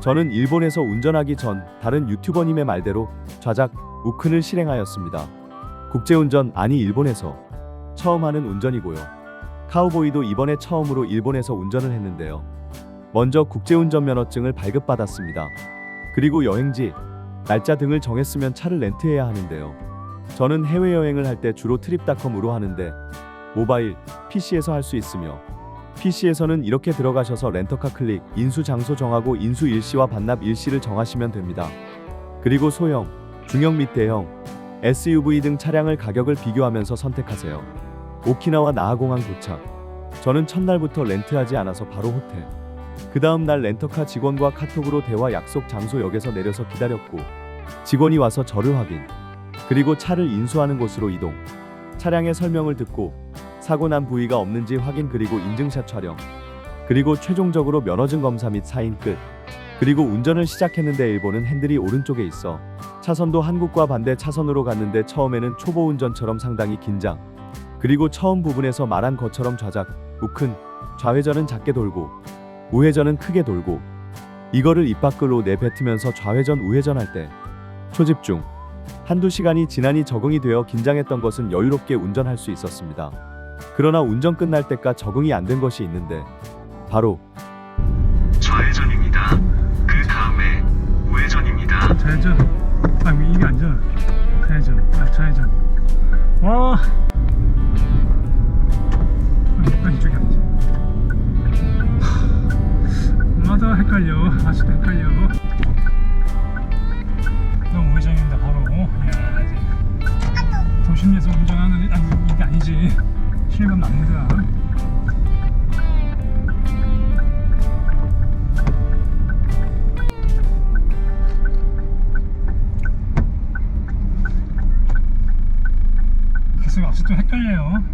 저는 일본에서 운전하기 전 다른 유튜버님의 말대로 좌작 우큰을 실행하였습니다. 국제운전 아니 일본에서 처음 하는 운전이고요. 카우보이도 이번에 처음으로 일본에서 운전을 했는데요. 먼저 국제운전 면허증을 발급받았습니다. 그리고 여행지, 날짜 등을 정했으면 차를 렌트해야 하는데요. 저는 해외여행을 할 때 주로 트립닷컴으로 하는데 모바일, PC에서 할 수 있으며 PC에서는 이렇게 들어가셔서 렌터카 클릭, 인수 장소 정하고 인수 일시와 반납 일시를 정하시면 됩니다. 그리고 소형, 중형 및 대형, SUV 등 차량을 가격을 비교하면서 선택하세요. 오키나와 나하공항 도착. 저는 첫날부터 렌트하지 않아서 바로 호텔. 그 다음 날 렌터카 직원과 카톡으로 대화 약속 장소역에서 내려서 기다렸고 직원이 와서 저를 확인. 그리고 차를 인수하는 곳으로 이동. 차량의 설명을 듣고 사고 난 부위가 없는지 확인 그리고 인증샷 촬영. 그리고 최종적으로 면허증 검사 및 사인 끝. 그리고 운전을 시작했는데 일본은 핸들이 오른쪽에 있어 차선도 한국과 반대 차선으로 갔는데 처음에는 초보 운전처럼 상당히 긴장. 그리고 처음 부분에서 말한 것처럼 좌작, 우큰, 좌회전은 작게 돌고 우회전은 크게 돌고 이거를 입 밖으로 내뱉으면서 좌회전 우회전할 때 초집중 한두 시간이 지나니 적응이 되어 긴장했던 것은 여유롭게 운전할 수 있었습니다. 그러나 운전 끝날 때까 적응이 안 된 것이 있는데 바로 좌회전입니다. 그 다음에 우회전입니다. 좌회전. 아 이게 아니잖아. 좌회전. 아 좌회전. 와. 아, 이쪽이 아니지. 엄마도 헷갈려. 아직도 헷갈려 실감 납니다. 계속 아직도 헷갈려요